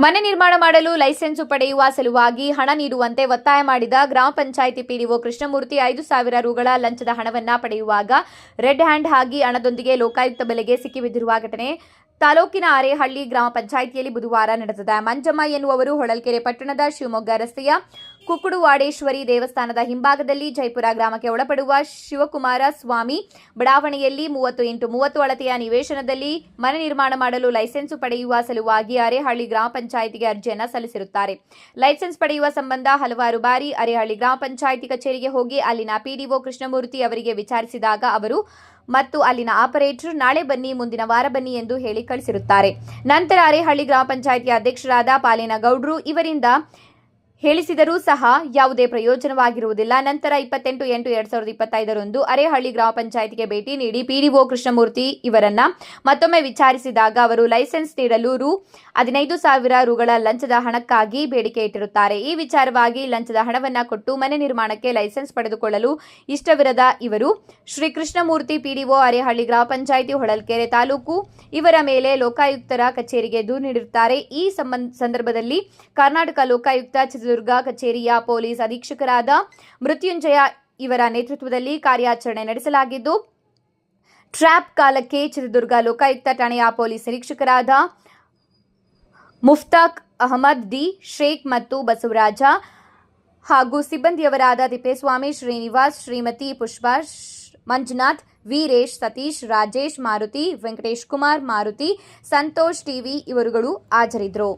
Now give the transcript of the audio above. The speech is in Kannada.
ಮನೆ ನಿರ್ಮಾಣ ಮಾಡಲು ಲೈಸೆನ್ಸು ಪಡೆಯುವ ಸಲುವಾಗಿ ಹಣ ನೀಡುವಂತೆ ಒತ್ತಾಯ ಮಾಡಿದ ಗ್ರಾಮ ಪಂಚಾಯಿತಿ ಪಿಡಿಒ ಕೃಷ್ಣಮೂರ್ತಿ ಐದು ಸಾವಿರ ರುಗಳ ಲಂಚದ ಹಣವನ್ನ ಪಡೆಯುವಾಗ ರೆಡ್ ಹ್ಯಾಂಡ್ ಆಗಿ ಹಣದೊಂದಿಗೆ ಲೋಕಾಯುಕ್ತ ಬೆಲೆಗೆ ಸಿಕ್ಕಿಬಿದ್ದಿರುವ ಘಟನೆ ತಾಲೂಕಿನ ಅರೇಹಳ್ಳಿ ಗ್ರಾಮ ಪಂಚಾಯಿತಿಯಲ್ಲಿ ಬುಧವಾರ ನಡೆದಿದೆ. ಮಂಜಮ್ಮ ಎನ್ನುವರು ಹೊಳಲ್ಕೆರೆ ಪಟ್ಟಣದ ಶಿವಮೊಗ್ಗ ರಸ್ತೆಯ ಕುಕ್ಕುಡುವಾಡೇಶ್ವರಿ ದೇವಸ್ಥಾನದ ಹಿಂಭಾಗದಲ್ಲಿ ಜೈಪುರ ಗ್ರಾಮಕ್ಕೆ ಒಳಪಡುವ ಶಿವಕುಮಾರ ಸ್ವಾಮಿ ಬಡಾವಣೆಯಲ್ಲಿ ಮೂವತ್ತು ಇಂಟು ಮೂವತ್ತು ಅಳತೆಯ ನಿವೇಶನದಲ್ಲಿ ಮನೆ ನಿರ್ಮಾಣ ಮಾಡಲು ಲೈಸೆನ್ಸ್ ಪಡೆಯುವ ಸಲುವಾಗಿ ಅರೆಹಳ್ಳಿ ಗ್ರಾಮ ಪಂಚಾಯಿತಿಗೆ ಅರ್ಜಿಯನ್ನು ಸಲ್ಲಿಸಿರುತ್ತಾರೆ. ಲೈಸೆನ್ಸ್ ಪಡೆಯುವ ಸಂಬಂಧ ಹಲವಾರು ಬಾರಿ ಅರೆಹಳ್ಳಿ ಗ್ರಾಮ ಪಂಚಾಯಿತಿ ಕಚೇರಿಗೆ ಹೋಗಿ ಅಲ್ಲಿನ ಪಿಡಿಒ ಕೃಷ್ಣಮೂರ್ತಿ ಅವರಿಗೆ ವಿಚಾರಿಸಿದಾಗ ಅವರು, ಮತ್ತು ಅಲ್ಲಿನ ಆಪರೇಟರ್, ನಾಳೆ ಬನ್ನಿ, ಮುಂದಿನ ವಾರ ಬನ್ನಿ ಎಂದು ಹೇಳಿ ಕಳಿಸಿರುತ್ತಾರೆ. ನಂತರ ಅರೆಹಳ್ಳಿ ಗ್ರಾಮ ಪಂಚಾಯಿತಿ ಅಧ್ಯಕ್ಷರಾದ ಪಾಲಿನ ಗೌಡ್ರು ಇವರಿಂದ ಹೇಳಿಸಿದರೂ ಸಹ ಯಾವುದೇ ಪ್ರಯೋಜನವಾಗಿರುವುದಿಲ್ಲ. ನಂತರ ಇಪ್ಪತ್ತೆಂಟು ಎಂಟು ಎರಡ್ ಸಾವಿರದ ಇಪ್ಪತ್ತೈದರಂದು ಅರೇಹಳ್ಳಿ ಗ್ರಾಮ ಪಂಚಾಯತ್ಗೆ ಭೇಟಿ ನೀಡಿ ಪಿಡಿಒ ಕೃಷ್ಣಮೂರ್ತಿ ಇವರನ್ನ ಮತ್ತೊಮ್ಮೆ ವಿಚಾರಿಸಿದಾಗ ಅವರು ಲೈಸೆನ್ಸ್ ನೀಡಲು ರು ಹದಿನೈದು ಸಾವಿರ ರುಗಳ ಲಂಚದ ಹಣಕ್ಕಾಗಿ ಬೇಡಿಕೆ ಇಟ್ಟಿರುತ್ತಾರೆ. ಈ ವಿಚಾರವಾಗಿ ಲಂಚದ ಹಣವನ್ನ ಕೊಟ್ಟು ಮನೆ ನಿರ್ಮಾಣಕ್ಕೆ ಲೈಸೆನ್ಸ್ ಪಡೆದುಕೊಳ್ಳಲು ಇಷ್ಟವಿರದ ಇವರು ಶ್ರೀ ಕೃಷ್ಣಮೂರ್ತಿ ಪಿಡಿಒ ಅರೇಹಳ್ಳಿ ಗ್ರಾಮ ಪಂಚಾಯಿತಿ ಹೊಳಲ್ಕೆರೆ ತಾಲೂಕು ಇವರ ಮೇಲೆ ಲೋಕಾಯುಕ್ತರ ಕಚೇರಿಗೆ ದೂರು ನೀಡಿರುತ್ತಾರೆ. ಈ ಸಂಬಂಧ ಸಂದರ್ಭದಲ್ಲಿ ಕರ್ನಾಟಕ ಲೋಕಾಯುಕ್ತ ಚಿತ್ರದುರ್ಗ ಕಚೇರಿಯ ಪೊಲೀಸ್ ಅಧೀಕ್ಷಕರಾದ ಮೃತ್ಯುಂಜಯ ಇವರ ನೇತೃತ್ವದಲ್ಲಿ ಕಾರ್ಯಾಚರಣೆ ನಡೆಸಲಾಗಿದ್ದು, ಟ್ರ್ಯಾಪ್ ಕಾಲಕ್ಕೆ ಚಿತ್ರದುರ್ಗ ಲೋಕಾಯುಕ್ತ ಠಾಣೆಯ ಪೊಲೀಸ್ ನಿರೀಕ್ಷಕರಾದ ಮುಫ್ತಾಕ್ ಅಹಮದ್ ಡಿ, ಶೇಖ್ ಮತ್ತು ಬಸವರಾಜ ಹಾಗೂ ಸಿಬ್ಬಂದಿಯವರಾದ ತಿಪ್ಪೇಸ್ವಾಮಿ, ಶ್ರೀನಿವಾಸ್, ಶ್ರೀಮತಿ ಪುಷ್ಪಾ, ಮಂಜುನಾಥ್, ವೀರೇಶ್, ಸತೀಶ್, ರಾಜೇಶ್, ಮಾರುತಿ, ವೆಂಕಟೇಶ್ ಕುಮಾರ್, ಮಾರುತಿ, ಸಂತೋಷ್ ಟಿವಿ ಇವರುಗಳು ಹಾಜರಿದ್ದರು.